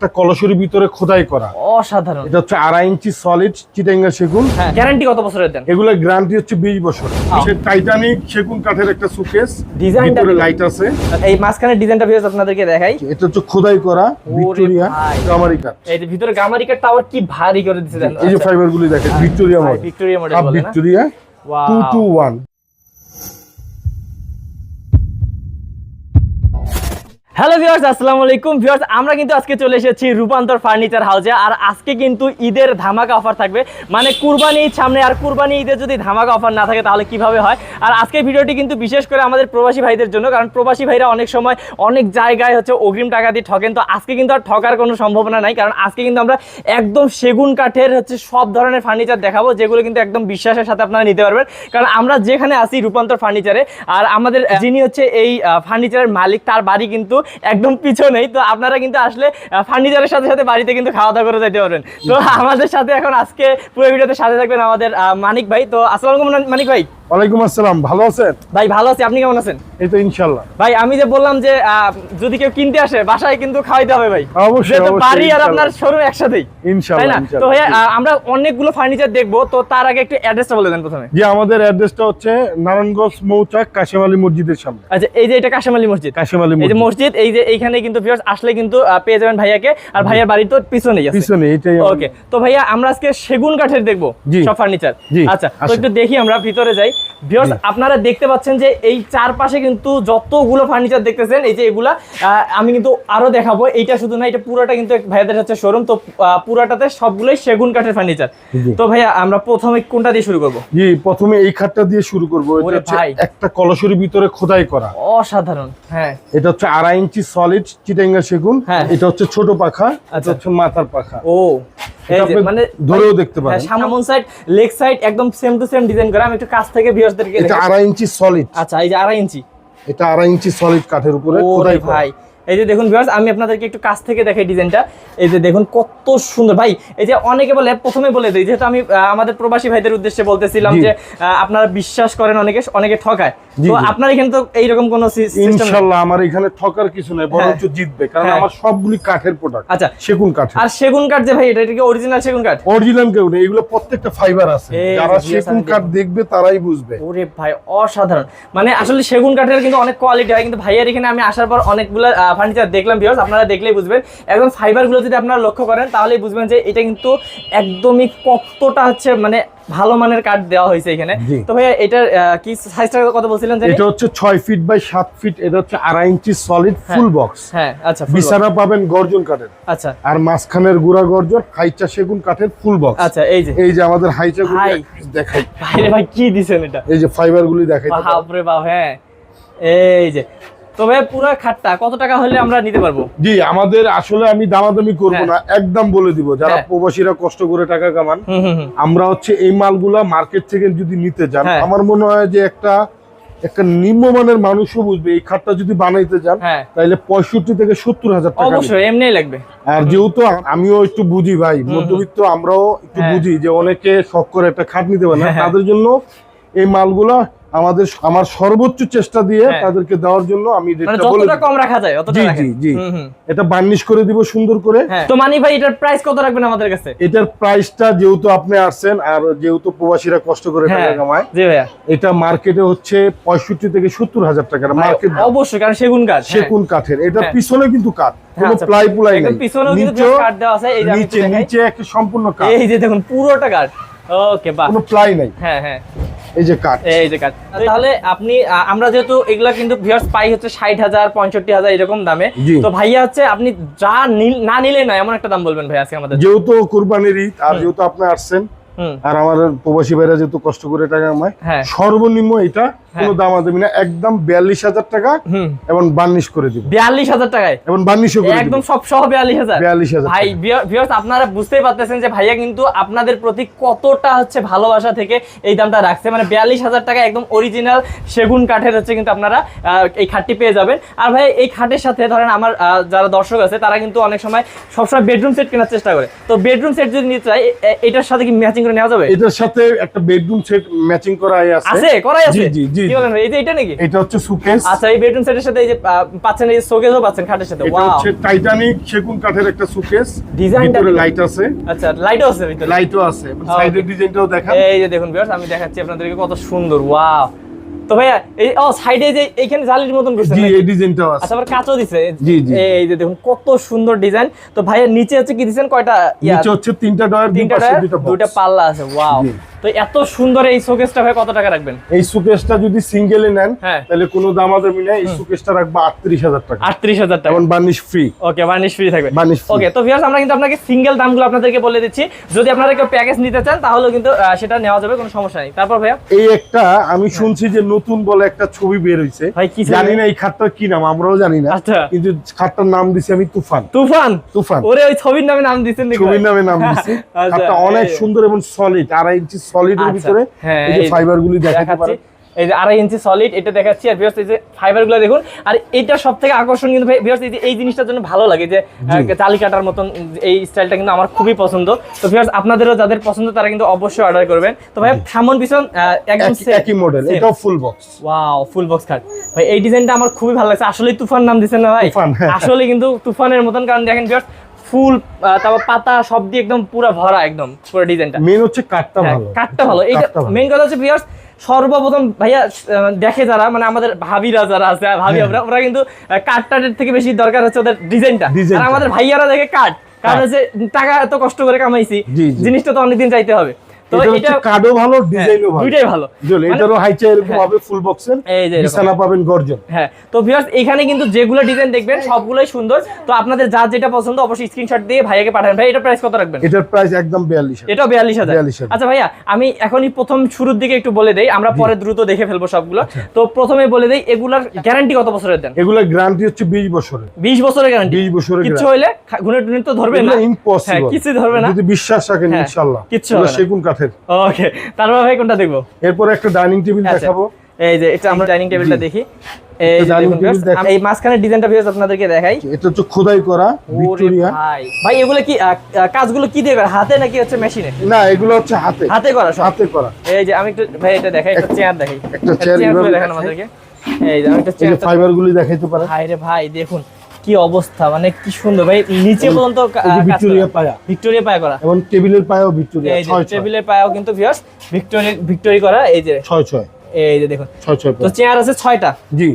একটা কলসের ভিতরে খোদাই করা। অসাধারণ। এটা হচ্ছে আড়াই ইঞ্চি সলিড চিটাঙ্গা সেগুন। হ্যাঁ গ্যারান্টি কত বছরের দেন? এগুলোর গ্যারান্টি হচ্ছে বিশ বছর। টাইটানিক সেগুন কাঠের একটা সুকেস ডিজাইনটা লাইট আছে। এই মাঝখানে ডিজাইনটা ভিউয়ার্স আপনাদেরকে দেখাই। এটা হচ্ছে খোদাই করা ভিক্টোরিয়া ভাই। গামারি কাঠ। এই যে ভিতরে গামারিকার টাওয়ার কি ভারী করে দেন এই যে ফাইবার গুলি দেখেন Victoria model Victoria model Victoria. Two two one hello viewers আসসালামু আলাইকুম। ভিউয়ার্স আমরা কিন্তু আজকে চলে এসেছি রূপান্তর ফার্নিচার হাউসে, আর আজকে কিন্তু ঈদের ধামাকা অফার থাকবে। মানে কুরবানি সামনে, আর কুরবানি ঈদের যদি ধামাকা অফার না থাকে, তাহলে কীভাবে হয়? আর আজকে ভিডিওটি কিন্তু বিশেষ করে আমাদের প্রবাসী ভাইদের জন্য, কারণ প্রবাসী ভাইরা অনেক সময় অনেক জায়গায় হচ্ছে অগ্রিম টাকা দিয়ে ঠকেন তো আজকে কিন্তু আর ঠকার কোনো সম্ভাবনা নাই, কারণ আজকে কিন্তু আমরা একদম সেগুন কাঠের হচ্ছে সব ধরনের ফার্নিচার দেখাবো, যেগুলো কিন্তু একদম বিশ্বাসের সাথে আপনারা নিতে পারবেন। কারণ আমরা যেখানে আছি রূপান্তর ফার্নিচারে, আর আমাদের যিনি হচ্ছে এই ফার্নিচারের মালিক, তার বাড়ি কিন্তু একদম পিছনেই তো আপনারা কিন্তু আসলে ফার্নিচারের সাথে সাথে বাড়িতে কিন্তু খাওয়া দাওয়া করে যেতে পারবেন। তো আমাদের সাথে এখন আজকে পুরো ভিডিওতে সাথে থাকবেন আমাদের মানিক ভাই। তো আসসালামু আলাইকুম মানিক ভাই। ওয়ালাইকুম আসসালাম ভালো আছেন? ভাই ভালো আছি। আপনি কেমন আছেন? এই তো ইনশাল্লাহ ভাই আমি যে বললাম যে যদি কেউ কিনতে আসে বাসায় কিন্তু খাওয়াইতে হবে ভাই। অবশ্যই, অবশ্যই, বাড়ি আর আপনার শোরুম একসাথেই। তাই না? তো। ভাইয়া আমরা অনেকগুলো ফার্নিচার দেখব তো তার আগে একটু অ্যাড্রেসটা বলে দেন প্রথমে। জি আমাদের অ্যাড্রেসটা হচ্ছে নারায়ণগঞ্জ মৌচাক কাশেম আলী মসজিদের সামনে। আচ্ছা এই যে এটা কাশামালি মসজিদ। কাশেম আলী এই যে মসজিদ মসজিদ এই যে এইখানে কিন্তু ভিউয়ার্স আসলে কিন্তু পেয়ে যাবেন ভাইয়াকে আর ভাইয়ার বাড়ি তো পিছনেই আছে। পিছনে এটাই ওকে তো ভাইয়া আমরা আজকে সেগুন কাঠের দেখব সব ফার্নিচার আচ্ছা তো একটু দেখি আমরা ভিতরে যাই। ভিউয়ার্স আপনারা দেখতে পাচ্ছেন যে এই চারপাশে কিন্তু যতগুলো ফার্নিচার দেখতেছেন এই যে এগুলা আমি কিন্তু আরও দেখাবো। এইটা শুধু না এটা পুরোটা কিন্তু ভাইয়াদের হচ্ছে শোরুম তো পুরাটাতে সবগুলোই সেগুন কাঠের ফার্নিচার তো ভাইয়া আমরা প্রথমে কোনটা দিয়ে শুরু করব? জি প্রথমে এই খাটটা দিয়ে শুরু করব। এটা। একটা কলসের ভিতরে খোদাই করা। অসাধারণ হ্যাঁ। এটা হচ্ছে আড়াই ইঞ্চি সলিড চিটাঙ্গা সেগুন। হ্যাঁ। এটা হচ্ছে ছোট পাখা এটা আচ্ছা। হচ্ছে মাথার পাখা। ও মানে ধরেও দেখতে পারেন। সামন সাইড লেগ সাইড একদম সেম টু সেম ডিজাইন করা। আমি একটু কাছ থেকে ভিউয়ার্সদেরকে এটা আড়াই ইঞ্চি সলিড আচ্ছা এই যে আড়াই ইঞ্চি। এটা আড়াই ইঞ্চি সলিড কাঠের উপরে ভাই। এই যে দেখুন ভিউয়ার্স আমি আপনাদেরকে একটু কাছ থেকে দেখাই ডিজাইনটা এই যে দেখুন কত সুন্দর। ভাই এই যে অনেকে বলে প্রথমে বলে দিই যেহেতু আমি আমাদের প্রবাসী ভাইদের উদ্দেশ্যে বলতেছিলাম যে আপনারা বিশ্বাস করেন অনেকে অনেকে ঠকায়। তো আপনার এখানে তো এইরকম কোনো সিস্টেম ইনশাল্লাহ আমার এখানে ঠকার কিছু নাই বরঞ্চ জিতবে কারণ হ্যাঁ। আমার সবগুলি কাঠের প্রোডাক্ট আচ্ছা। সেগুন কাঠ। আর সেগুন কাঠ যে ভাই এটা কি অরিজিনাল সেগুন কাঠ? অরিজিনাল কেউ নেই এগুলো প্রত্যেকটা ফাইবার আছে। যারা সেগুন কাঠ দেখবে তারাই বুঝবে। ওরে ভাই অসাধারণ। মানে আসলে সেগুন কাঠের কিন্তু অনেক কোয়ালিটি হয় কিন্তু ভাইয়ের এখানে আমি আসার পর অনেকগুলো ফার্নিচার দেখলাম ভিউয়ার্স আপনারা দেখলেই বুঝবেন। একদম ফাইবারগুলো যদি আপনারা লক্ষ্য করেন তাহলেই বুঝবেন যে এটা কিন্তু একদমই কতটা হচ্ছে মানে ভালো মানের কাঠ দেওয়া হয়েছে এখানে। তো ভাইয়া এটার কি সাইজটা কত বলছিলেন এটা হচ্ছে ছয় ফিট বাই সাত ফিট এটা হচ্ছে আড়াই ইঞ্চি সলিড ফুল বক্স হ্যাঁ আচ্ছা বিছানা পাবেন গর্জন কাঠের। আচ্ছা। আর মাঝখানের গুড়া গর্জন হাইচা সেগুন কাঠের ফুল বক্স আচ্ছা এই যে। এই যে আমাদের হাইচা গুলি হাই। দেখাই। ভাইরে ভাই কি দিছেন এটা? এই যে ফাইবার গুলি দেখাই বাপরে বাপ হ্যাঁ। এই যে তো ভাই পুরো খাটটা কত টাকা হলে আমরা নিতে পারব জি আমাদের আসলে আমি দামাদামি করব হ্যাঁ। না একদম বলে দিব যারা হ্যাঁ। প্রবাসীরা কষ্ট করে টাকা কামান আমরা হচ্ছে এই মালগুলা মার্কেট থেকে যদি নিতে যান হ্যাঁ। আমার মনে হয় যে একটা একটা নিম্নমানের মানুষও বুঝবে এই খাটটা যদি বানাইতে যান হ্যাঁ তাহলে পঁয়ষট্টি থেকে সত্তর হাজার টাকা অবশ্যই লাগবে আর যেহেতু আমিও একটু বুঝি ভাই মধ্যবিত্ত আমরাও একটু হ্যাঁ। বুঝি যে অনেকে শখ করে একটা খাট নিতে পারে না হ্যাঁ। তাদের জন্য এই মালগুলা আমাদের আমার সর্বোচ্চ চেষ্টা দিয়ে হ্যাঁ। তাদেরকে দেওয়ার জন্য আমি মানে যতটা কম রাখা যায় জি জি জি হুম, হুম। এটা বার্নিশ করে দিব সুন্দর করে হ্যাঁ। তো মানি ভাই এটার প্রাইস কত রাখবেন আমাদের কাছে এটার প্রাইসটা যেহেতু আপনি আসছেন আর যেহেতু প্রবাসীরা কষ্ট করে টাকা হ্যাঁ কামায় জি ভাইয়া এটা মার্কেটে হচ্ছে পঁয়ষট্টি থেকে সত্তর হাজার টাকার মার্কেট অবশ্যই কারণ সেগুন কাঠ। সেগুন কাঠের এটা। পিছনে কিন্তু কাঠ কোনো আচ্ছা। প্লাই পুলাই নেই পিছনেও কিন্তু কাঠ দেওয়া আছে এই যে আমি একটু নিচে নিচে একটা সম্পূর্ণ কাঠ এই যে দেখুন পুরোটা কাঠ ওকে বাহ। কোনো প্লাই নাই। হ্যাঁ হ্যাঁ। এই যে কাট এই যে কাট তাহলে আপনি আমরা যেহেতু এগুলা কিন্তু ভিউয়ার্স পাই হচ্ছে ষাট হাজার পঁয়ষট্টি হাজার এরকম দামে। তো ভাইয়া হচ্ছে আপনি যা না নিলে না এমন একটা দাম বলবেন ভাই আজকে আমাদের। যেহেতু কুরবানির ঈদ আর যেহেতু আপনি আসছেন আর আমার প্রবাসী ভাইরা যেহেতু কষ্ট করে টাকা হ্যাঁ। সর্বনিম্ন এটা কোনো দাম দেবে না একদম বিয়াল্লিশ হাজার টাকা এবং বার্নিশ করে দিব। বিয়াল্লিশ হাজার টাকায়? এবং দিব একদম সব সহ বিয়াল্লিশ হাজার? বিয়াল্লিশ হাজার ভাই ভিউয়ার্স আপনারা বুঝতেই পারতেছেন যে ভাইয়া কিন্তু আপনাদের প্রতি কতটা হচ্ছে ভালোবাসা থেকে এই দামটা রাখছে। মানে বিয়াল্লিশ হাজার টাকা একদম অরিজিনাল সেগুন কাঠের হচ্ছে কিন্তু আপনারা এই খাটটি পেয়ে যাবেন। আর ভাই এই খাটের সাথে ধরেন আমার যারা দর্শক আছে তারা কিন্তু অনেক সময় সবসময় বেডরুম সেট কেনার চেষ্টা করে। তো বেডরুম সেট যদি নিতে চাই এটার সাথে কি ম্যাচিং করে নেওয়া যাবে? এটার সাথে একটা বেডরুম সেট ম্যাচিং করা আছে। আছে করাই আছে? জি জি, কি বলেন এই যে এটা নাকি? এটা হচ্ছে সুকেস আচ্ছা এই বেডরুম সেটের সাথে এই যে পাচ্ছেন এই শোকেসও পাচ্ছেন খাটের সাথে। এটা হচ্ছে টাইটানিক সেগুন কাঠের একটা সুকেস ডিজাইনটা ভিতরে লাইট আছে। আচ্ছা লাইটও আছে ভিতরে। লাইটও আছে। সাইডের ডিজাইনটাও দেখা এই যে দেখুন ভিউয়ার্স আমি দেখাচ্ছি আপনাদেরকে কত সুন্দর। ওয়াও তো ভাইয়া এই ও সাইডে যে এইখানে জালির মতন জি এই ডিজাইনটাও আছে। আচ্ছা আবার কাঁচও দিছে। জি, জি। এই যে দেখুন কত সুন্দর ডিজাইন তো ভাইয়া নিচে হচ্ছে কি দিছেন? কয়টা? নিচে হচ্ছে তিনটা ডয়ার দুই পাশে পাল্লা আছে। ওয়াও। তো এত সুন্দর এই শোকেসটা ভাই কত টাকা রাখবেন? এই সুকেসটা যদি সিঙ্গেলে নেন হ্যাঁ। তাহলে কোনো দামাদামি নেই এই সুকেসটা রাখব আটত্রিশ হাজার টাকা। আটত্রিশ হাজার টাকা। এবং varnish free. Okay varnish free থাকবে। বার্নিশ ওকে তো ভিউয়ার্স আমরা কিন্তু আপনাকে সিঙ্গেল দামগুলো আপনাদেরকে বলে দিচ্ছি। যদি আপনারা কেউ প্যাকেজ নিতে চান তাহলেও কিন্তু সেটা নেওয়া যাবে কোনো সমস্যা নেই। তারপর ভাইয়া? এই একটা আমি শুনছি যে নতুন বলে একটা ছবি বের হয়েছে ভাই, কি ছবি? জানি না এই খাটটার কি নাম আমরাও জানি না। আচ্ছা। কিন্তু খাটটার নাম দিছি আমি তুফান। তুফান? তুফান। ওরে ওই ছবির নামে নাম দিচ্ছেন নাকি ছবির নামে নাম দিছি। আচ্ছা, অনেক সুন্দর এবং সলিড আড়াই ইঞ্চি সলিডের আচ্ছা, ভিতরে হ্যাঁ, এই যে ফাইবার গুলি দেখাতে দেখাচ্ছি। এই যে আড়াই ইঞ্চি সলিড এটা দেখাচ্ছি। আর ভিউয়ার্স এই যে ফাইবারগুলো দেখুন। আর এটা সব থেকে আকর্ষণ কিন্তু ভিউয়ার্স এই যে এই জিনিসটার জন্য ভালো লাগে যে চালি কাটার মতন এই স্টাইলটা কিন্তু আমার খুবই পছন্দ। তো ভিউয়ার্স আপনাদেরও যাদের পছন্দ তারা কিন্তু অবশ্যই অর্ডার করবেন। তো ভাই থামন পিছন একদম একই- মডেল এটাও full box wow full box cut ভাই এই ডিজাইনটা আমার খুবই ভালো লাগছে। আসলে তুফান নাম দিছেন না ভাই? হ্যাঁ। আসলে কিন্তু তুফানের মতন কারণ দেখেন ভিউয়ার্স ফুল তারপর পাতা সব দিয়ে একদম পুরো ভরা একদম পুরো ডিজাইনটা মেন হচ্ছে কাঠটা হ্যাঁ, ভালো। কাটটা ভালো। এইটা মেন কথা হচ্ছে ভিউয়ার্স সর্বপ্রথম ভাইয়া দেখে যারা মানে আমাদের ভাবিরা যারা আছে ভাবি আমরা ওরা কিন্তু কাটটাটের থেকে বেশি দরকার হচ্ছে ওদের ডিজাইনটা আর আমাদের ভাইয়ারা দেখে কাট কারণ কাঠ। হচ্ছে টাকা এত কষ্ট করে কামাইছি। জিনিসটা তো অনেকদিন চাইতে হবে। তো এটা এটা ভালো ডিজাইনও ভালো। দুইটাই ভালো। বুঝলে এটারও এরকম। হবে ফুল বক্সের এই যে এরকম। বিছানা পাবেন গর্জন। হ্যাঁ তো ভিউয়ার্স এখানে কিন্তু যেগুলো ডিজাইন দেখবেন সবগুলোই সুন্দর। তো আপনাদের যার যেটা পছন্দ অবশ্যই স্ক্রিনশট দিয়ে ভাইয়াকে পাঠান ভাই এটা প্রাইস কত রাখবেন? এটার প্রাইস একদম বিয়াল্লিশ এটাও 42,000 আচ্ছা ভাইয়া আমি এখনই প্রথম শুরুর দিকে একটু বলে দেই। আমরা পরে দ্রুত দেখে ফেলব সবগুলো। আচ্ছা। তো প্রথমে বলে দেই এগুলার গ্যারান্টি কত বছরের দেন? এগুলোর গ্যারান্টি হচ্ছে বিশ বছরের। বিশ বছরের গ্যারান্টি বিশ বছরের কিছু। হইলে খা- টুনে তো ধরবে না। হ্যাঁ ইম্পসিবল কিছু ধরবে না। যদি বিশ্বাস রাখেন হ্যাঁ, ইনশাআল্লাহ না। সেগুন কাঠের ওকে তারপর ভাই কোনটা দেখব? এরপর একটা ডাইনিং টেবিল আচ্ছা। দেখাবো। এই যে এটা আমরা ডাইনিং টেবিলটা দেখি। এই যে dining দেখুন table guys, দেখা- আমি এই মাঝখানের ডিজাইনটা ভিউয়ার্স আপনাদেরকে দেখাই। এটা হচ্ছে খোদাই করা ভিক্টোরিয়া। ভাই। ভাই এগুলো কি কাজগুলো কি দিয়ে করে? হাতে নাকি হচ্ছে মেশিনে না এগুলো হচ্ছে হাতে। হাতে করা হাতে করা। এই যে আমি একটু ভাই এটা দেখাই একটা চেয়ার দেখাই। একটা চেয়ার দেখান আমাদেরকে। এই যে আমি একটা চেয়ার ফাইবার গুলি দেখাইতে পারে। রে ভাই দেখুন। কি অবস্থা? মানে কি সুন্দর। ভাই নিচে পর্যন্ত। ভিক্টোরিয়া পায়া। ভিক্টোরিয়া পায় করা। এবং টেবিলের পায়াও ভিক্টোরিয়া ছয় টেবিলের পায়াও কিন্তু ভিউয়ার্স ভিক্টোরিয়া ভিক্টোরি করা এই যে। ছয় ছয়। এই যে দেখুন। ছয় ছয় তো চেয়ার আছে ছয়টা। জি।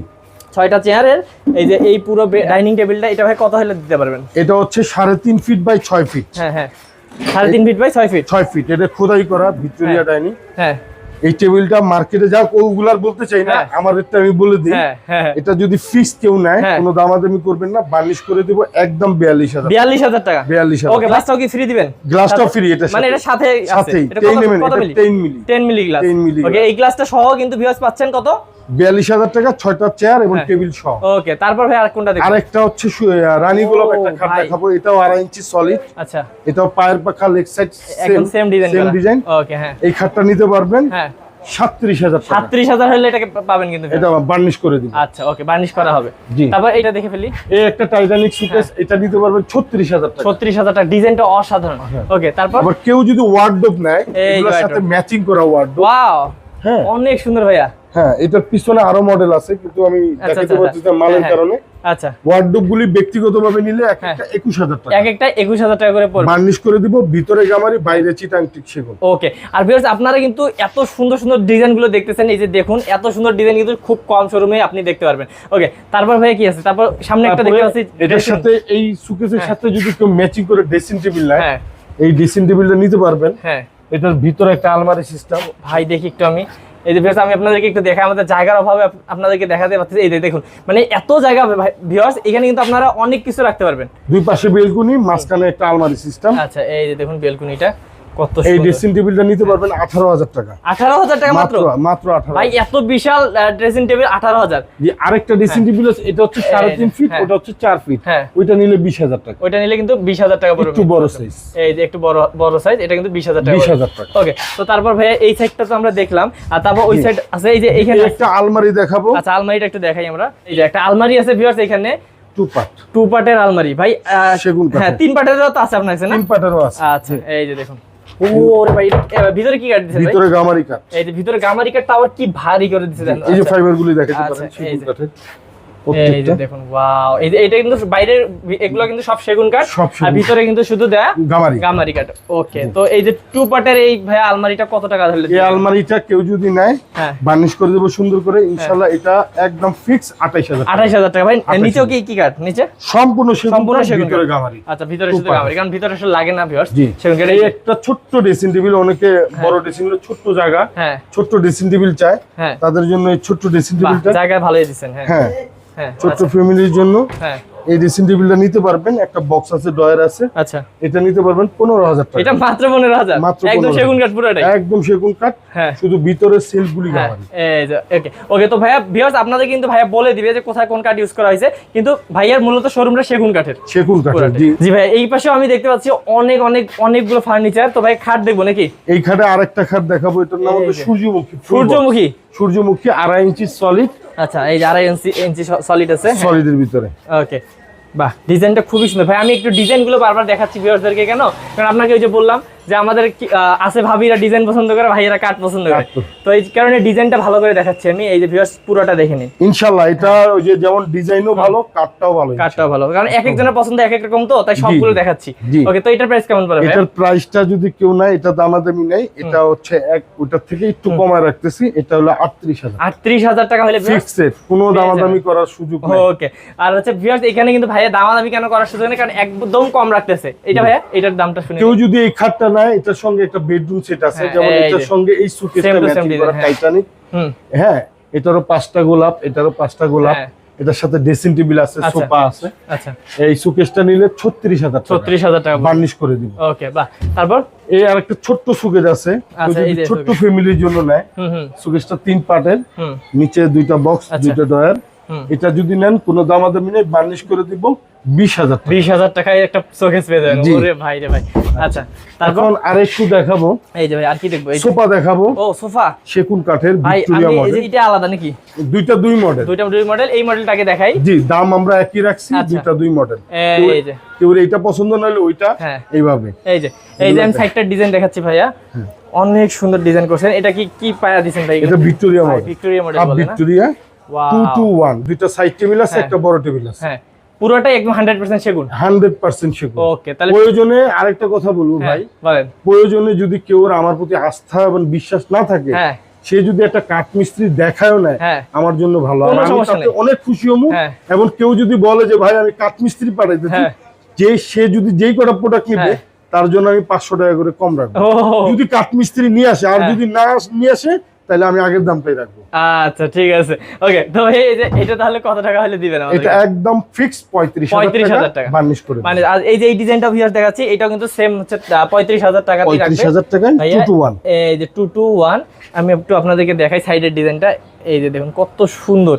ছয়টা চেয়ারের এই যে এই পুরো ডাইনিং টেবিলটা এটা ভাই কত হলে দিতে পারবেন? এটা হচ্ছে সাড়ে তিন ফিট বাই ছয় ফিট হ্যাঁ হ্যাঁ। সাড়ে তিন ফিট বাই ছয় ফিট ছয় ফিট এটা খোদাই করা ভিক্টোরিয়া। ডাইনিং হ্যাঁ। এই টেবিলটা মার্কেটে যাক ওগুলার বলতে চাই না হ্যাঁ। আমার এটা আমি বলে দিই। হ্যাঁ হ্যাঁ। এটা যদি ফিক্স কেউ নেয়। কোনো দামাদামি করবেন না বার্নিশ করে দিব একদম বিয়াল্লিশ হাজার বিয়াল্লিশ হাজার টাকা? বিয়াল্লিশ ওকে গ্লাসটাও কি ফ্রি দিবেন? গ্লাসটাও ফ্রি এটা মানে এটা সাথে আছে। সাথেই এটা টেন কত এমএন কত এটা মিলি? Ten milli. 10 মিলি গ্লাস 10 মিলি ওকে এই গ্লাসটা সহ কিন্তু ভিউয়ার্স পাচ্ছেন কত? বিয়াল্লিশ হাজার টাকা ছয়টা চেয়ার এবং। টেবিল সহ। ওকে তারপর ভাই আর কোনটা আরেকটা হচ্ছে রানী গোলাপ একটা খাট দেখাবো এটাও আড়াই ইঞ্চি সলিড আচ্ছা। এটাও পায়ের পাখা leg side same design same design okay হ্যাঁ। এই খাটটা নিতে পারবেন। হ্যাঁ। সাতত্রিশ হাজার সাতত্রিশ হাজার হলে এটাকে পাবেন কিন্তু এটা বার্নিশ করে দিন আচ্ছা ওকে বার্নিশ করা হবে। জি। তারপর এটা দেখে ফেলি। এই একটা টাইটানিক সুকেস এটা নিতে পারবেন ছত্রিশ হাজার টাকা। ছত্রিশ হাজার টাকা ডিজাইনটা অসাধারণ। হ্যাঁ। ওকে তারপর? আবার কেউ যদি ওয়ার্ডরোব নেয় এগুলোর সাথে ম্যাচিং করা ওয়ার্ডরোব ওয়াও হ্যাঁ। অনেক সুন্দর ভাইয়া। হ্যাঁ এটার পিছনে আরও মডেল আছে কিন্তু আমি আচ্ছা, দেখাতে আচ্ছা, পারছি না মালের হ্যাঁ, কারণে। আচ্ছা। ওয়ার্ডরোব গুলি ব্যক্তিগতভাবে নিলে এক হ্যাঁ। একটা একুশ হাজার টাকা। এক একটা একুশ হাজার টাকা করে পড়বে। বার্নিশ করে দিব ভিতরে গামারি বাইরে চিটাং টিক সেগুন ওকে আর ভিউয়ার্স আপনারা কিন্তু এত সুন্দর সুন্দর ডিজাইনগুলো দেখতেছেন এই যে দেখুন এত সুন্দর ডিজাইন কিন্তু খুব কম শোরুমে আপনি দেখতে পারবেন। ওকে তারপর ভাই কি আছে? তারপর সামনে একটা দেখতে পাচ্ছি এটার সাথে এই সুকেসের হ্যাঁ। সাথে যদি কেউ ম্যাচিং করে ড্রেসিং টেবিল হ্যাঁ। এই ড্রেসিং টেবিলটা নিতে পারবেন। হ্যাঁ। এটার ভিতরে একটা আলমারি সিস্টেম ভাই দেখি একটু আমি। এই যে ভিউয়ার্স আমি আপনাদেরকে একটু দেখাই আমাদের জায়গার অভাবে আপনাদেরকে দেখাতে পারতেছি। এই যে দেখুন মানে এত জায়গা ভিউয়ার্স এখানে কিন্তু আপনারা অনেক কিছু রাখতে পারবেন। দুই পাশে বেলকুনি মাঝখানে একটা আলমারি সিস্টেম আচ্ছা এই যে দেখুন বেলকুনিটা। কত এই ড্রেসিং টেবিলটা নিতে পারবেন টাকা। আঠারো হাজার টাকা মাত্র? মাত্র মাত্র আঠারো ভাই এত বিশাল ড্রেসিং টেবিল আরেকটা ড্রেসিং টেবিল আছে এটা হচ্ছে ফিট হ্যাঁ। ওটা হচ্ছে চার ফিট হ্যাঁ। ওইটা নিলে বিশ হাজার টাকা। ওইটা নিলে কিন্তু বিশ হাজার টাকা পড়বে। একটু বড় সাইজ এই যে একটু বড় বড় সাইজ এটা কিন্তু টাকা টাকা। ওকে তো তারপর এই সাইডটা তো আমরা দেখলাম। আর তারপর ওই সাইড আছে এই যে এইখানে এই একটা আলমারি দেখাবো। আচ্ছা আলমারিটা একটু দেখাই আমরা। এই যে একটা আলমারি আছে ভিউয়ার্স এখানে টু পার্ট। টু পার্টের আলমারি। ভাই সেগুন হ্যাঁ তিন পার্টেরও তো আছে আপনার কাছে না? তিন পার্টেরও আছে। আচ্ছা এই যে দেখুন। ও ভাই ভিতরে কি কাট দিছে ভিতরে গামারি কাঠ এই যে ভিতরে গামারি কাটটা আবার কি ভারী করে দিছে এই যে আচ্ছা। ফাইবার গুলি দেখাতে আচ্ছা, এই যে। দেখুন ওয়াও এটা কিন্তু বাইরের ভি- এগুলো কিন্তু সব সেগুন কাঠ সব আর ভিতরে কিন্তু শুধু দেয়া গামারি। গামারি কাঠ। ওকে তো এই যে টু পার্টের এই ভাই আলমারিটা কত টাকা ধরলে এই আলমারিটা কেউ যদি নেয় হ্যাঁ। বার্নিশ করে দেবো সুন্দর করে। এটা একদম ফিক্স হাজার টাকা। ভাই নিচেও কি কি কাঠ? নিচে? সম্পূর্ণ সেগুন সম্পূর্ণ কাঠ, সেগুন ভিতরে গামারি। আচ্ছা ভিতরে শুধু গামারি কারণ ভিতরে আসলে লাগে না ভিউয়ার্স জি। সেগুন কাঠ এই একটা ছোট্ট ড্রেসিং টেবিল অনেকে বড় ড্রেসিং টেবিল ছোট্ট জায়গা। হ্যাঁ। ছোট্ট ড্রেসিং টেবিল চায়। হ্যাঁ। তাদের জন্য এই ছোট্ট ড্রেসিং বাহ, টেবিলটা জায়গা ভালোই হ্যাঁ হ্যাঁ। হ্যাঁ। ছোট্ট আচ্ছা, ফ্যামিলির জন্য হ্যাঁ। এই ড্রেসিং টেবিলটা নিতে পারবেন একটা বক্স আছে ডয়ার আছে। আচ্ছা। এটা নিতে পারবেন পনেরো হাজার টাকা। এটা মাত্র পনেরো হাজার? মাত্র একদম সেগুন কাঠ পুরোটাই? একদম সেগুন কাঠ হ্যাঁ। শুধু ভিতরে হ্যাঁ এই যে ওকে ওকে তো ভাইয়া ভিউয়ার্স আপনাদের কিন্তু ভাইয়া বলে দিবে যে কোথায় কোন কাঠ ইউজ করা হয়েছে কিন্তু ভাইয়ার মূলত শোরুমটা সেগুন কাঠের। সেগুন কাঠের জি। জি ভাই এই পাশেও আমি দেখতে পাচ্ছি অনেক অনেক অনেকগুলো ফার্নিচার তো ভাই খাট দেখব নাকি? এই খাটে আরেকটা খাট দেখাবো এটার নাম হচ্ছে সূর্যমুখী সূর্যমুখী? সূর্যমুখী আড়াই ইঞ্চি সলিড আচ্ছা এই যে আড়াই ইঞ্চি ইঞ্চি সলিড আছে। সলিডের ভিতরে। ওকে বাহ ডিজাইনটা খুবই সুন্দর। ভাই আমি একটু ডিজাইনগুলো বারবার দেখাচ্ছি ভিউয়ারদেরকে কেন? কারণ আপনাকে ওই যে বললাম যে আমাদের আছে ভাবিরা ডিজাইন পছন্দ করে ভাইয়েরা কাঠ পছন্দ করে। তো এই কারণে ডিজাইনটা ভালো করে দেখাচ্ছি আমি। এই যে ভিউয়ার্স পুরোটা দেখে নিন। ইনশাল্লাহ এটা ওই যে যেমন ডিজাইনও ভালো কাঠটাও ভালো কাঠটাও ভালো। কারণ এক একজনের পছন্দ এক এক রকম তো তাই সবগুলো দেখাচ্ছি। ওকে তো এটার প্রাইস কেমন পড়বে এটার প্রাইসটা যদি কেউ নেয় এটা দামাদামি নেই। এটা হচ্ছে এক ওটার থেকে একটু কমায় রাখতেছি। এটা হলো আটত্রিশ হাজার আটত্রিশ হাজার টাকা হলে ফিক্সড কোনো দামাদামি করার সুযোগ নেই। ওকে আর হচ্ছে ভিউয়ার্স এখানে কিন্তু ভাইয়া দামাদামি কেন করার সুযোগ নেই? কারণ একদম কম রাখতেছে। এটা ভাইয়া এটার দামটা শুনে কেউ যদি এই খাটটা এটার সঙ্গে একটা বেডরুম সেট আছে হ্যাঁ, যেমন এটার সঙ্গে এই সুকেসটা ম্যাচিং করা হ্যাঁ। টাইটানিক হ্যাঁ এটারও পাঁচটা গোলাপ এটারও পাঁচটা গোলাপ হ্যাঁ। এটার সাথে ড্রেসিং টেবিল আছে আচ্ছা। সোফা আছে। আচ্ছা। এই সুকেসটা নিলে ছত্রিশ হাজার ছত্রিশ হাজার টাকা বার্নিশ করে দিব। ওকে বাহ। তারপর? এই আর একটা ছোট্ট সুকেজ আছে আচ্ছা, ছোট্ট ফ্যামিলির জন্য নেয় সুকেসটা তিন পার্টের হুম। নিচে দুইটা বক্স আচ্ছা। দুইটা ডয়ার। এটা যদি নেন কোনো দামাদামি নেই বার্নিশ করে দিব বিশ হাজার বিশ হাজার টাকায় একটা শোকেস পেয়ে যাবেন। ওরে ভাই রে ভাই। আচ্ছা তারপর? আর একটু দেখাবো। এই যে ভাই আর কি দেখব? সোফা দেখাবো। Oh sofa? সেগুন কাঠের ভিক্টোরিয়া মডেল এটা আলাদা নাকি? দুইটা দুই মডেল দুইটা দুই মডেল এই মডেলটাকে দেখাই। জি দাম আমরা একই রাখছি আচ্ছা। দুইটা দুই মডেল এই যে। কেউ এইটা পছন্দ না হলে ওইটা? হ্যাঁ। এইভাবে। এই যে এই যে আমি সাইডটার ডিজাইন দেখাচ্ছি ভাইয়া। অনেক সুন্দর ডিজাইন করছেন। এটা কি কি পায়া দিছেন ভাই? এটা ভিক্টোরিয়া মডেল ভিক্টোরিয়া মডেল বলে না? ভিক্টোরিয়া টু টু ওয়ান দুইটা সাইড টেবিল আছে হ্যাঁ। একটা বড় টেবিল আছে। হ্যাঁ। পুরোটাই একদম হান্ড্রেড পার্সেন্ট সেগুন। হান্ড্রেড পার্সেন্ট সেগুন। ওকে তাহলে প্রয়োজনে আরেকটা কথা বলব হ্যাঁ, ভাই। বলেন। প্রয়োজনে যদি কেউ আমার প্রতি আস্থা এবং বিশ্বাস না থাকে হ্যাঁ। সে যদি একটা কাঠ মিস্ত্রি দেখায়ও নেয় আমার জন্য ভালো। আমি। অনেক খুশি হব হ্যাঁ। এবং কেউ যদি বলে যে ভাই আমি কাঠ মিস্ত্রি পাঠাইতেছি। যে সে যদি যেই কটা প্রোডাক্ট নিবে হ্যাঁ। তার জন্য আমি পাঁচশো টাকা করে কম রাখব। যদি কাঠ মিস্ত্রি নিয়ে আসে আর। যদি না নিয়ে আসে তাহলে আমি আগের দামটাই রাখব। আচ্ছা ঠিক আছে। ওকে তো এই যে এটা তাহলে কত টাকা হলে দিবেন এটা একদম ফিক্স পঁয়ত্রিশ 35,000 হাজার টাকা। টাকা। বার্নিশ করে মানে এই যে এই ডিজাইনটা ভিউয়ার দেখাচ্ছি এটাও কিন্তু সেম হচ্ছে পঁয়ত্রিশ হাজার টাকা দিয়ে রাখবে। হাজার টাকায় ভাইয়া, টু টু ওয়ান এই যে টু টু ওয়ান আমি একটু আপনাদেরকে দেখাই সাইডের ডিজাইনটা এই যে দেখুন কত সুন্দর।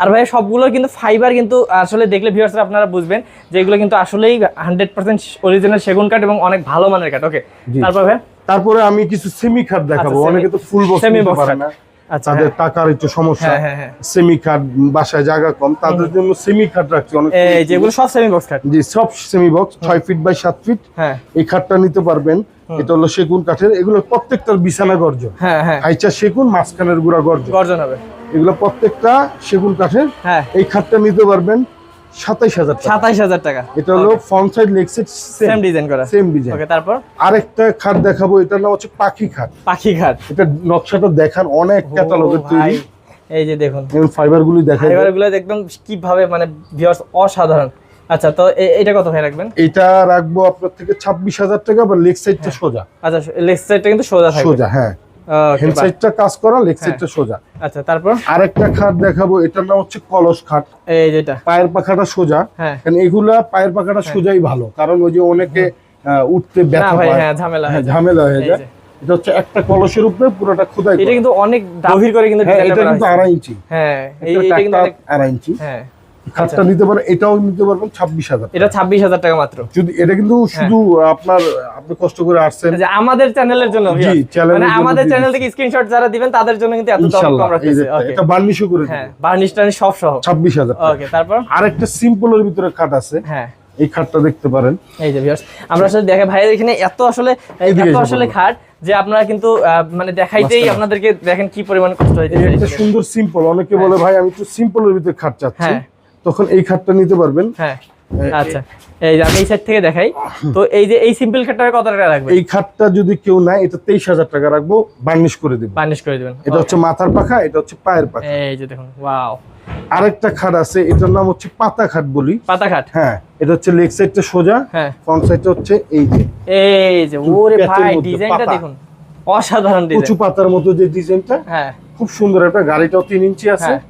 আর ভাই সবগুলো কিন্তু ফাইবার কিন্তু আসলে দেখলে ভিউয়ার্সরা আপনারা বুঝবেন যে এগুলো কিন্তু আসলেই হান্ড্রেড পার্সেন্ট অরিজিনাল সেগুন কাঠ এবং অনেক ভালো মানের কাঠ। ওকে তারপর ভাই তারপরে আমি কিছু সেমি খাট দেখাবো। অনেকে তো ফুল বক্স নিতে পারে না। আচ্ছা তাদের হ্যাঁ। টাকার একটু সমস্যা। হ্যাঁ হ্যাঁ হ্যাঁ। সেমি খাট বাসায় জায়গা কম তাদের জন্য সেমি খাট রাখছি অনেক যেগুলো সব সেমি বক্স কাঠ জি সব সেমি বক্স ছয় ফিট বাই সাত ফিট হ্যাঁ। এই খাটটা নিতে পারবেন। এটা হলো সেগুন কাঠের। এগুলো প্রত্যেকটার বিছানা গর্জন। হ্যাঁ হ্যাঁ। আইচা সেগুন মাঝখানের গুড়া গর্জন। গর্জন হবে। এগুলো প্রত্যেকটা সেগুন কাঠের। হ্যাঁ। এই খাটটা নিতে পারবেন। সাতাইশ হাজার টাকা। হাজার টাকা। এটা হলো front side leg side same design করা। সেম ডিজাইন ওকে তারপর? আরেকটা খাট দেখাবো এটার নাম হচ্ছে পাখি খাট। পাখি এটা নকশাটা দেখার অনেক ক্যাটালগের তৈরি। এই যে দেখুন। ফাইবার গুলি দেখা ফাইবারগুলো একদম কীভাবে মানে ভিউয়ার্স অসাধারণ। আচ্ছা তো এটা কত ভাই রাখবেন? এটা রাখব আপনার থেকে ছাব্বিশ হাজার টাকা বা লেগ সাইডটা সোজা। আচ্ছা লেগ সাইডটা কিন্তু সোজা থাকবে। সোজা হ্যাঁ। হ্যান্ড সাইডটা কাজ করা লেগ হ্যাঁ। সাইডটা সোজা। আচ্ছা তারপর? আরেকটা খাট দেখাবো এটার নাম হচ্ছে কলস খাট। এই যেটা পায়ের পাখাটা সোজা হ্যাঁ। কারণ এগুলা পায়ের পাখাটা সোজাই ভালো কারণ ওই যে অনেকে উঠতে ব্যথা হ্যাঁ ঝামেলা হ্যাঁ, ঝামেলা হয়ে যায়। এটা হচ্ছে একটা কলসের উপরে পুরোটা খোদাই এটা কিন্তু অনেক গভীর করে কিন্তু হ্যাঁ এটা কিন্তু আড়াই ইঞ্চি। হ্যাঁ এটা এটা কিন্তু আড়াই ইঞ্চি। হ্যাঁ। খাটটা নিতে পারেন এটাও নিতে পারবেন ছাব্বিশ হাজার এটা ছাব্বিশ হাজার টাকা মাত্র। যদি এটা কিন্তু শুধু আপনার আপনি কষ্ট করে আসছেন। আমাদের চ্যানেলের জন্য মানে আমাদের চ্যানেল থেকে স্ক্রিনশট যারা দিবেন তাদের জন্য কিন্তু এত দাম কম রাখতেছে। এটা বার্নিশও করে হ্যাঁ বার্নিশ টার্নিশ সব সহ। ছাব্বিশ হাজার ওকে তারপর? আরেকটা সিম্পলের ভিতরে খাট আছে। হ্যাঁ। এই খাটটা দেখতে পারেন। এই যে ভিউয়ার্স আমরা আসলে দেখে ভাইয়ের এখানে এত আসলে এত আসলে খাট যে আপনারা কিন্তু মানে দেখাইতেই আপনাদেরকে দেখেন কি পরিমাণ কষ্ট হয়েছে সুন্দর সিম্পল অনেকে বলে ভাই আমি একটু সিম্পলের ভিতরে খাট চাচ্ছি। হ্যাঁ। তখন এই খাটটা নিতে পারবেন। হ্যাঁ। আচ্ছা। এই আমি এই সাইড থেকে দেখাই। তো এই যে এই সিম্পল খাটটার কত টাকা লাগবে? এই খাটটা যদি কেউ নেয় এটা তেইশ হাজার টাকা রাখব বার্নিশ করে দিব। বার্নিশ করে দিবেন। এটা হচ্ছে মাথার পাখা এটা হচ্ছে পায়ের পাখা। এই যে দেখুন ওয়াও আরেকটা খাট আছে এটার নাম হচ্ছে পাতা খাট বলি। পাতা খাট? হ্যাঁ এটা হচ্ছে লেগ সাইডটা সোজা হ্যাঁ। ফ্রন্ট সাইডটা হচ্ছে এই যে। এই যে ওরে ভাই ডিজাইনটা দেখুন। অসাধারণ ডিজাইন পাতার মতো যে ডিজাইনটা হ্যাঁ। খুব সুন্দর একটা গাড়িটাও তিন ইঞ্চি আছে। হ্যাঁ।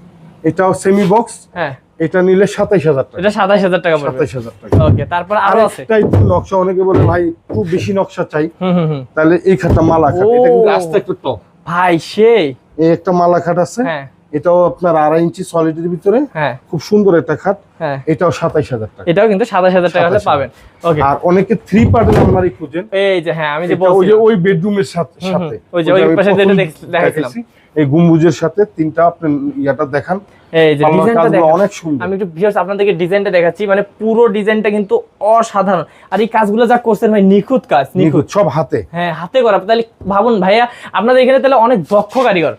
এটাও সেমি বক্স হ্যাঁ। এটা নিলে সাতাইশ হাজার টাকা। এটা সাতাশ হাজার টাকা পড়বে। সাতাইশ হাজার টাকা। ওকে তারপর আরও আছে? আরেকটাই নকশা অনেকে বলে ভাই খুব বেশি নকশা চাই। তাহলে এই খাটটা মালা খাট। এটা কিন্তু আস্তে একটা টপ। ভাই সেই। এই একটা মালা খাট আছে। হ্যাঁ। এটাও আপনার আড়াই ইঞ্চি সলিডের ভিতরে। হ্যাঁ। খুব সুন্দর একটা খাট। হ্যাঁ। এটাও সাতাইশ হাজার টাকা। এটাও কিন্তু সাতাশ হাজার টাকা হলে পাবেন। ওকে। আর অনেকে থ্রি পার্টের আলমারি খুঁজেন। এই যে হ্যাঁ আমি যে ওই যে ওই বেডরুমের সাথে সাথে। ওই যে ওই পাশে যেটা দেখাইছিলাম। এই গম্বুজের সাথে তিনটা আপনি ইয়াটা দেখান। অনেক সুন্দর। আমি একটু ভিউয়ার্স আপনাদেরকে ডিজাইনটা দেখাচ্ছি মানে পুরো ডিজাইনটা কিন্তু অসাধারণ। আর এই কাজগুলো যা করছেন ভাই নিখুঁত কাজ নিখুঁত সব হাতে। হ্যাঁ হাতে করা। তাহলে ভাবুন ভাইয়া আপনাদের এখানে তাহলে অনেক দক্ষ কারিগর।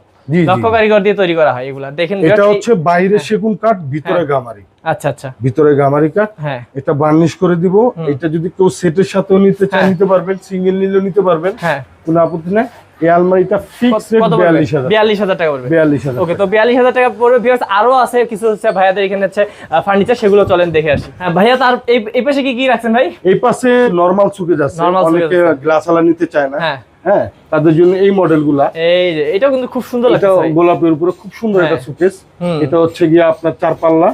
দক্ষ কারিগর দিয়ে তৈরি করা হয় এগুলা। দেখেন এটা হচ্ছে বাইরে সেগুন কাঠ ভিতরে গামারি। আচ্ছা আচ্ছা। ভিতরে গামারি কাঠ। হ্যাঁ। এটা বার্নিশ করে দিব। এটা যদি কেউ সেটের সাথেও নিতে চায় হ্যাঁ। নিতে পারবেন সিঙ্গেল নিলেও নিতে পারবেন। হ্যাঁ। কোনো আপত্তি নাই। এই আলমারিটা ফিক্স রেট টাকা পড়বে। বিয়াল্লিশ হাজার ওকে তো বিয়াল্লিশ হাজার টাকা পড়বে। ভিউয়ার্স আরও আছে কিছু হচ্ছে ভাইয়াদের এখানে হচ্ছে ফার্নিচার সেগুলো চলেন দেখে আসি। হ্যাঁ ভাইয়া তার এই পাশে কি কি রাখছেন ভাই? এই পাশে নরমাল সুকেজ আছে। অনেকে গ্লাস আলা নিতে চায় না। হ্যাঁ। হ্যাঁ তাদের জন্য এই মডেলগুলা এই যে এটাও কিন্তু খুব সুন্দর এটা। গোলাপের উপরে খুব সুন্দর হ্যাঁ। একটা সুকেস এটা হচ্ছে গিয়ে আপনার চার পাল্লা।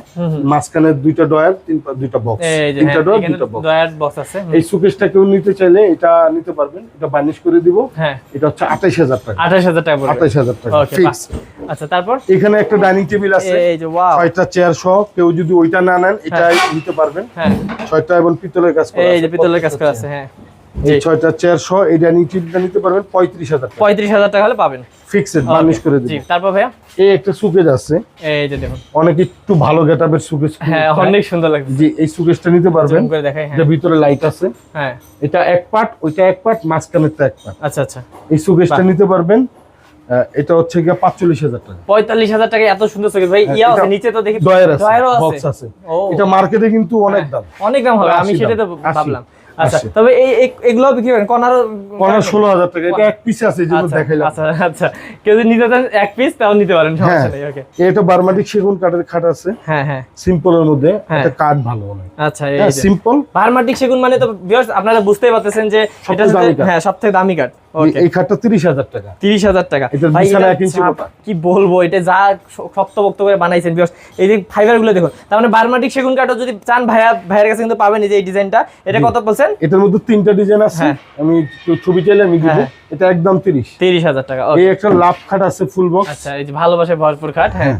মাঝখানে দুইটা ডয়ার তিন দুইটা বক্স তিনটা হ্যাঁ, ডয়ার দুইটা বক্স দয়ার বক্স আছে এই সুকেসটা কেউ নিতে চাইলে এটা নিতে পারবেন। এটা বার্নিশ করে দিব। হ্যাঁ। এটা হচ্ছে আঠাইশ হাজার টাকা। আঠাশ হাজার টাকা পড়বে। আঠাইশ হাজার টাকা ওকে ফিক্স আচ্ছা তারপর? এখানে একটা ডাইনিং টেবিল আছে। এই যে ওয়াও ছয়টা চেয়ার সহ কেউ যদি ওইটা না নেন এটা নিতে পারবেন। হ্যাঁ। ছয়টা এবং পিতলের কাজ করা এই যে পিতলের কাজ করা আছে হ্যাঁ। এই ছয়টা চেয়ার সহ এই নিতে পারবেন পঁয়ত্রিশ হাজার পঁয়ত্রিশ হাজার টাকা হলে পাবেন। ফিক্সড বার্নিশ করে জি তারপর ভাইয়া? এই একটা সুকেজ আছে। এই যে দেখুন। অনেক একটু ভালো গেটাবের সুকেজ হ্যাঁ অনেক সুন্দর লাগছে। জি এই সুকেজটা নিতে পারবেন। করে দেখাই হ্যাঁ। ভিতরে লাইট আছে। হ্যাঁ। এটা এক পার্ট ওইটা এক পার্ট মাঝখানেরটা এক পার্ট আচ্ছা আচ্ছা। এই সুকেজটা নিতে পারবেন। এটা হচ্ছে গিয়ে পাঁচচল্লিশ হাজার টাকা। পঁয়তাল্লিশ হাজার টাকা এত সুন্দর চোখে ভাই ইয়া আছে নিচে তো দেখি ডয়ার আছে বক্স আছে। আছে। এটা মার্কেটে কিন্তু অনেক দাম। অনেক দাম হবে। আমি সেটা তো ভাবলাম। আচ্ছা তবে এই এই- এগুলো বিক্রি করেন? কর্নারও পনেরো ষোলো টাকা। এটা এক পিস আছে এই আচ্ছা দেখাইলাম। আচ্ছা আচ্ছা। কেউ যদি নিতে চান এক পিস তাও নিতে পারেন হ্যাঁ। সমস্যা নেই ওকে এটা বারমাটিক সেগুন কাঠের খাট আছে। হ্যাঁ হ্যাঁ। সিম্পলের মধ্যে। এটা কাঠ ভালো অনেক আচ্ছা এই হ্যাঁ সিম্পল বার্মাটিক সেগুন মানে তো আপনারা বুঝতেই পারতেছেন যে এটা দামি কাঠ। হ্যাঁ সবথেকে দামি কাঠ। এই খাটটা তিরিশ হাজার টাকা। তিরিশ হাজার টাকা। কি বলব? এটা যা শক্ত করে বানাইছেন এই যে ফাইবারগুলো দেখুন তার মানে বারমাটিক সেগুন কাঠও যদি চান ভাইয়া ভাইয়ের কাছে কিন্তু পাবেন এই যে এই ডিজাইনটা। এটা কত বলছেন? এটার মধ্যে তিনটা ডিজাইন আছে। হ্যাঁ। আমি ছবি চাইলে আমি দিব। হ্যাঁ। এটা একদম তিরিশ। তিরিশ হাজার টাকা এই একটা লাভ খাট আছে ফুল বক্স আচ্ছা এই যে ভালোবাসে ভরপুর খাট হ্যাঁ।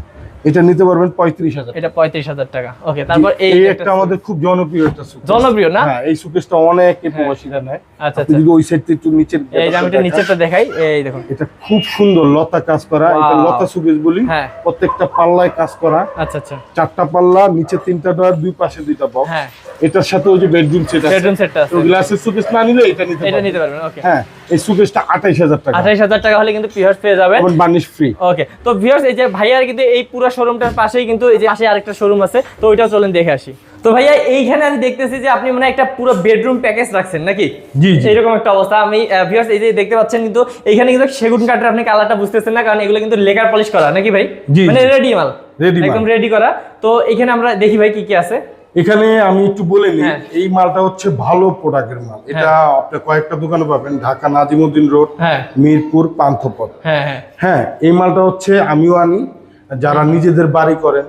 এটা নিতে পারবেন পঁয়ত্রিশ হাজার। এটা পঁয়ত্রিশ হাজার টাকা। ওকে তারপর এই একটা আমাদের খুব জনপ্রিয় একটা সুকেস জনপ্রিয় না? হ্যাঁ এই সুকেসটা অনেক প্রবাসীরা নেয়। আচ্ছা আচ্ছা। যদি ওই সাইড একটু নিচের এই যে আমি এটা নিচেরটা দেখাই। এই দেখুন। এটা খুব সুন্দর লতা কাজ করা। এটা লতা সুকেস বলি। হ্যাঁ। প্রত্যেকটা পাল্লায় কাজ করা। আচ্ছা আচ্ছা। চারটা পাল্লা নিচে তিনটা ডয়ার দুই পাশে দুইটা বক্স হ্যাঁ। এটার সাথে ওই যে বেডরুম সেট আছে। বেডরুম সেটটা আছে। গ্লাসের সুকেস না নিলে এটা নিতে এটা নিতে পারবেন ওকে হ্যাঁ এই সুকেসটা আঠাইশ হাজার টাকা। আঠাইশ হাজার টাকা হলে কিন্তু পিয়ার্স পেয়ে যাবেন। এবং বার্নিশ ফ্রি ওকে তো ভিউয়ার্স এই যে ভাইয়ার কিন্তু এই পুরো শোরুমটার পাশেই কিন্তু এই যে পাশে আরেকটা শোরুম আছে তো ওইটাও চলেন দেখে আসি। তো ভাইয়া এইখানে আমি দেখতেছি যে আপনি মানে একটা পুরো বেডরুম প্যাকেজ রাখছেন নাকি? জি, জি। এইরকম একটা অবস্থা। আমি ভিউয়ার্স এই যে দেখতে পাচ্ছেন কিন্তু এইখানে কিন্তু সেগুন কাঠের আপনি কালারটা বুঝতেছেন না কারণ এগুলো কিন্তু লেকার পলিশ করা নাকি ভাই? মানে রেডি মাল। একদম রেডি করা। তো এখানে আমরা দেখি ভাই কি কি আছে। এখানে আমি একটু বলে নিই হ্যাঁ। এই মালটা হচ্ছে ভালো প্রোডাক্টের মাল। এটা আপনি কয়েকটা দোকানে পাবেন ঢাকা নাজিমুদ্দিন রোড হ্যাঁ। মিরপুর পান্থপথ। হ্যাঁ হ্যাঁ। হ্যাঁ এই মালটা হচ্ছে আমিও আনি যারা নিজেদের বাড়ি করেন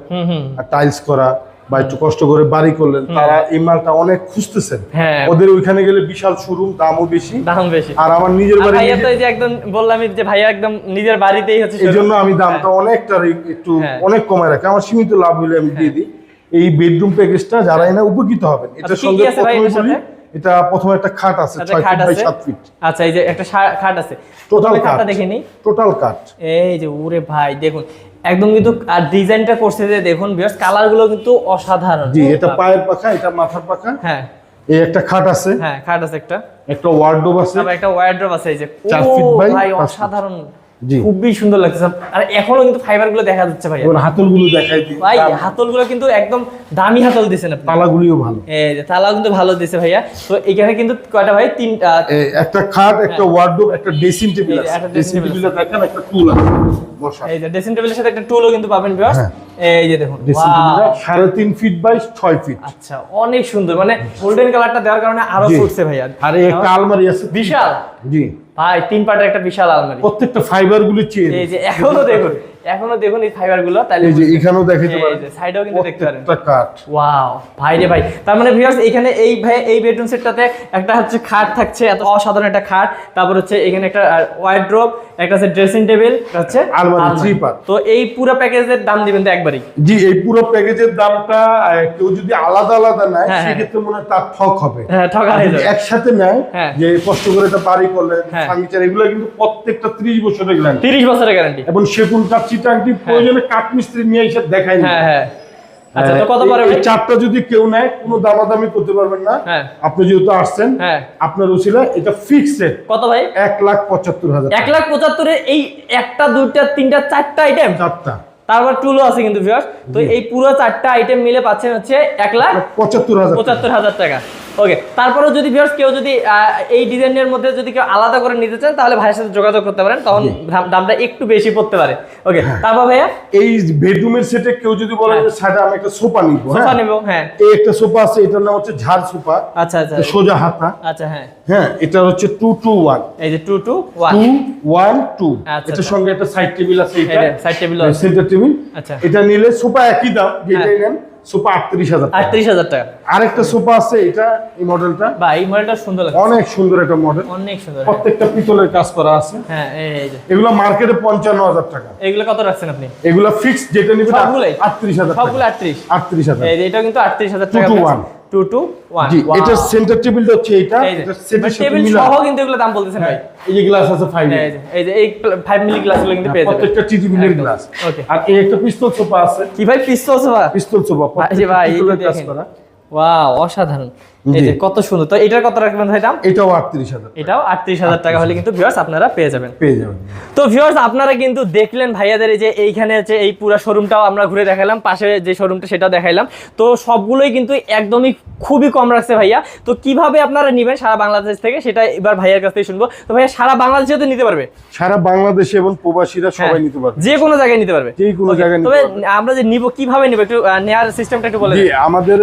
টাইলস করা বা একটু কষ্ট করে বাড়ি করলেন তারা এই মালটা অনেক খুঁজতেছেন। হ্যাঁ। ওদের ওইখানে গেলে বিশাল শোরুম দামও বেশি। দাম বেশি। আর আমার নিজের বাড়ি ভাইয়া তো এই যে একদম বললাম যে ভাইয়া একদম নিজের বাড়িতেই হচ্ছে এই জন্য আমি দামটা অনেকটা একটু হ্যাঁ। অনেক কমায় রাখি। আমার সীমিত লাভ হলে আমি দিয়ে দিই। এই বেডরুম প্যাকেজটা যারা এনে উপকৃত হবেন। আচ্ছা, কি কি সঙ্গে প্রথমে বলি এটা প্রথমে একটা খাট আছে আচ্ছা, ছয় ফিট বাই। সাত ফিট আচ্ছা এই যে একটা খাট আছে। টোটাল খাট কাঠ খাটটা দেখে নিই। টোটাল কাঠ এই যে ওরে ভাই দেখুন। একদম কিন্তু আর ডিজাইনটা করছে যে দেখুন বিয়ার্স কালারগুলো কিন্তু অসাধারণ। জি এটা পায়ের পাখা এটা মাথার পাখা। হ্যাঁ। এই একটা খাট আছে। হ্যাঁ খাট আছে একটা। একটা ওয়ার্ডরোব আছে। তারপর একটা ওয়ার্ড্রপ আছে এই যে। চার ও feet ভাই অসাধারণ। জি। খুবই সুন্দর লাগতেছে। আর এখনও কিন্তু ফাইবারগুলো দেখা যাচ্ছে ভাই এবার হাতলগুলো দেখাই দিই। ভাই হাতলগুলো কিন্তু একদম দামি হাতল দিছেন আপনি। তালাগুলিও ভালো। এই যে তালাও কিন্তু ভালো দিছে ভাইয়া। তো এখানে কিন্তু কয়টা ভাই? তিনটা এই একটা খাট একটা ওয়ার্ডরোব একটা ড্রেসিং টেবিল হ্যাঁ। আছে। ড্রেসিং টেবিলে দেখেন একটা টুল আছে। এই যে ড্রেসিং টেবিলের সাথে একটা টুলও কিন্তু পাবেন ভিউয়ার্স হ্যাঁ। এই যে দেখুন সাড়ে তিন ফিট বাই ছয় ফিট আচ্ছা অনেক সুন্দর। মানে গোল্ডেন কালারটা দেওয়ার কারণে আরও। ফুটছে ভাইয়া। আর একটা আলমারি আছে। বিশাল? জি। ভাই তিন পাটের একটা বিশাল আলমারি। প্রত্যেকটা ফাইবার গুলি চেয়ে এই যে এখনও দেখুন এখনও দেখুন এই ফাইবারগুলো তাহলে এই যে এখানেও দেখাতে পারেন সাইডেও কিন্তু দেখতে পারেন। প্রত্যেকটা কাঠ। ওয়াও ভাই রে ভাই। তার মানে ভিউয়ার্স এখানে এই ভাই এই বেডরুম সেটটাতে একটা হচ্ছে খাট থাকছে এত অসাধারণ একটা খাট। তারপর হচ্ছে এখানে একটা ওয়ার্ড্রোব একটা আছে ড্রেসিং টেবিল হচ্ছে আলমারি, three part। তো এই পুরো প্যাকেজের দাম দিবেন তো একবারই। জি এই পুরো প্যাকেজের দামটা কেউ যদি আলাদা আলাদা নেয় হ্যাঁ, হ্যাঁ। সেক্ষেত্রে মনে হয় তার ঠক হবে। হ্যাঁ ঠকা যাবে। একসাথে নেয় হ্যাঁ। যে কষ্ট করে করলে। ফার্নিচার এগুলো কিন্তু প্রত্যেকটা ত্রিশ বছরের গ্যারান্টি তিরিশ বছরের গ্যারান্টি এবং সেগুন কাঠ চিটাংটি প্রয়োজনে কাঠ মিস্ত্রি নিয়ে এসে দেখাই হ্যাঁ হ্যাঁ। আচ্ছা তো কত পরে চারটা যদি কেউ নেয় কোনো দামাদামি করতে পারবেন না। হ্যাঁ। আপনি যেহেতু আসছেন হ্যাঁ। আপনার উচিলা এটা ফিক্সড রেট কত ভাই? এক লাখ পঁচাত্তর হাজার এক লাখ পঁচাত্তরের এই একটা দুইটা তিনটা চারটা আইটেম চারটা। তারপর টুলও আছে কিন্তু ভিউয়ার্স তো এই পুরো চারটা আইটেম মিলে পাচ্ছেন হচ্ছে এক লাখ পঁচাত্তর হাজার পঁচাত্তর হাজার টাকা। ওকে তারপরেও যদি ভিউয়ার্স কেউ যদি এই ডিজাইনের মধ্যে যদি কেউ আলাদা করে নিতে চান তাহলে ভাইয়ের সাথে যোগাযোগ করতে পারেন তখন দামটা একটু বেশি পড়তে পারে। ওকে হ্যাঁ। তারপর ভাইয়া? এই বেডরুমের সেটে কেউ যদি বলে যে সাইডে আমি একটা সোফা নিব সোফা নিব হ্যাঁ। এই একটা সোফা আছে এটার নাম হচ্ছে ঝাড় সোফা। আচ্ছা আচ্ছা। সোজা হাতা। আচ্ছা হ্যাঁ। হ্যাঁ এটা হচ্ছে টু টু ওয়ান এই যে two two one two one two এটার সঙ্গে একটা সাইড টেবিল আছে এটা। সাইড টেবিল সেন্টার এটা নিলে সোফা একই দাম যেটাই হ্যাঁ। নেন সোফা আটত্রিশ হাজার আটত্রিশ হাজার টাকা। আরেকটা সোফা আছে এটা এই মডেলটা বা এই মডেলটা সুন্দর অনেক সুন্দর একটা মডেল অনেক সুন্দর। প্রত্যেকটা পিতলের কাজ করা আছে। হ্যাঁ এগুলো মার্কেটে পঞ্চান্ন হাজার টাকা। এগুলো কত রাখছেন আপনি? এগুলো ফিক্সড যেটা নিবেন আটত্রিশ হাজার সবগুলো আটত্রিশ? আটত্রিশ হাজার এটাও কিন্তু আটত্রিশ হাজার টাকা। ওয়ান সেন্টার হচ্ছে এটা টেবিল মানে সহ কিন্তু এগুলো দাম বলতেছে ভাই হ্যাঁ, এই যে গ্লাস আছে 5 এই যে এই ফাইভ মিলি গ্লাসগুলো কিন্তু হ্যাঁ, পেয়ে যাবেন প্রত্যেকটা গ্লাস আর এই একটা পিস্তল সোফা আছে। কি ভাই পিস্তল সোফা পিস্তল সোফা ভাই ভাই দেখেন। ওয়াও অসাধারণ। এই যে কত সুন্দর। তো এটার কত রাখবেন ভাই দাম? এটাও আটত্রিশ হাজার এটাও আটত্রিশ হাজার টাকা হলে কিন্তু ভিউয়ার্স আপনারা পেয়ে যাবেন। পেয়ে যাবেন। তো ভিউয়ার্স আপনারা কিন্তু দেখলেন ভাইয়াদের এই যে এইখানে হচ্ছে এই পুরো শোরুমটাও আমরা ঘুরে দেখালাম পাশে যে শোরুমটা সেটাও দেখাইলাম। তো সবগুলোই কিন্তু একদমই খুবই কম রাখছে ভাইয়া। তো কীভাবে আপনারা নেবেন সারা বাংলাদেশ থেকে সেটা এবার ভাইয়ার কাছ থেকে শুনব। তো ভাইয়া সারা বাংলাদেশে তো নিতে পারবে? সারা বাংলাদেশে এবং প্রবাসীরা সবাই হ্যাঁ। নিতে পারবে। যে কোনো জায়গায় নিতে পারবে। যে কোনো জায়গায় তবে আমরা যে নিব কীভাবে নিব? একটু আহ, নেওয়ার সিস্টেমটা একটু বলে। আমাদের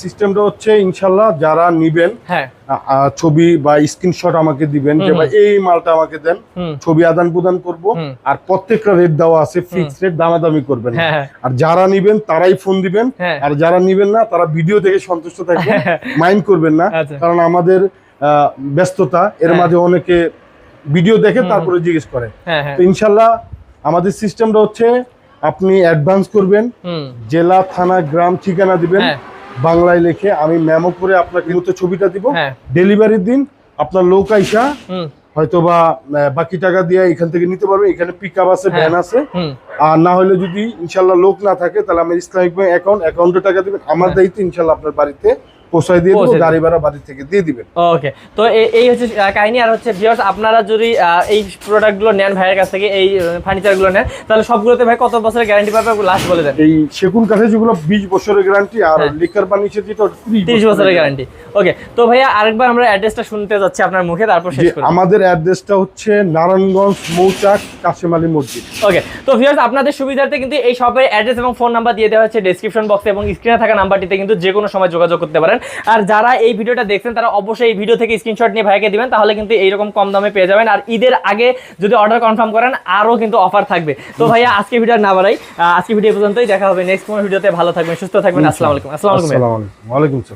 সিস্টেমটা হচ্ছে ইনশাল্লাহ যারা নিবেন হ্যাঁ। ছবি বা স্ক্রিনশট আমাকে দিবেন যে ভাই এই মালটা আমাকে দেন ছবি আদান প্রদান করব। আর প্রত্যেকটা রেট দেওয়া আছে ফিক্সড রেট দামাদামি করবেন। হ্যাঁ। আর যারা নিবেন তারাই ফোন দিবেন হ্যাঁ। আর যারা নিবেন না তারা ভিডিও দেখে সন্তুষ্ট থাকবেন মাইন্ড করবেন না। আচ্ছা। কারণ আমাদের ব্যস্ততা এর। মাঝে অনেকে ভিডিও দেখে তারপরে জিজ্ঞেস করে। তো ইনশাল্লাহ আমাদের সিস্টেমটা হচ্ছে আপনি অ্যাডভান্স করবেন জেলা থানা গ্রাম ঠিকানা দিবেন। বাংলায় লিখে আমি মেমো করে আপনাকে মতো ছবিটা দিব। হ্যাঁ। ডেলিভারির দিন আপনার লোক আইসা হয়তো বা বাকি টাকা দিয়ে এখান থেকে নিতে পারবে। এখানে পিক আপ আছে হ্যাঁ। ভ্যান আছে। আর না হলে যদি ইনশাল্লাহ লোক না থাকে তাহলে আমি ইসলামিক ব্যাংক অ্যাকাউন্ট অ্যাকাউন্টে টাকা দিবেন। আমার দায়িত্ব ইনশাল্লাহ আপনার বাড়িতে পৌঁছায় দিয়ে দেবো গাড়ি ভাড়া বাড়ি থেকে দিয়ে দিবেন। ওকে তো এই হচ্ছে কাহিনী। আর হচ্ছে ভিউয়ার্স আপনারা যদি এই প্রোডাক্টগুলো নেন ভাইয়ের কাছ থেকে এই ফার্নিচারগুলো নেন তাহলে সবগুলোতে ভাই কত বছরের গ্যারান্টি পাবে লাস্ট বলে দেন। এই সেগুন কাঠে যেগুলো বিশ বছরের গ্যারান্টি আর হ্যাঁ। লিকার বানিয়েছে যেটা তিরিশ বছরের গ্যারান্টি ওকে তো ভাইয়া আরেকবার আমরা অ্যাড্রেসটা শুনতে যাচ্ছি আপনার মুখে তারপর শেষ করি। আমাদের অ্যাড্রেসটা হচ্ছে নারায়ণগঞ্জ মৌচাক কাশেম আলী মসজিদ। ওকে তো ভিউয়ার্স আপনাদের সুবিধার্থে কিন্তু এই শপের অ্যাড্রেস এবং ফোন নাম্বার দিয়ে দেওয়া হচ্ছে ডেসক্রিপশন বক্সে এবং স্ক্রিনে থাকা নাম্বারটিতে কিন্তু যে কোনো সময় যোগাযোগ করতে পারেন। আর যারা এই ভিডিওটা দেখছেন তারা অবশ্যই এই ভিডিও থেকে স্ক্রিনশট নিয়ে ভাইকে দিবেন তাহলে কিন্তু এইরকম কম দামে পেয়ে যাবেন। আর ঈদের আগে যদি অর্ডার কনফার্ম করেন আরও কিন্তু অফার থাকবে। তো ভাইয়া আজকে ভিডিও না বাড়াই। আজকে ভিডিও পর্যন্তই। দেখা হবে নেক্সট কোনো ভিডিওতে। ভালো থাকবেন সুস্থ থাকবেন। আসসালামু আলাইকুম। আসসালামু আলাইকুম আসসালামু আলাইকুম। ওয়ালাইকুম আসসালাম।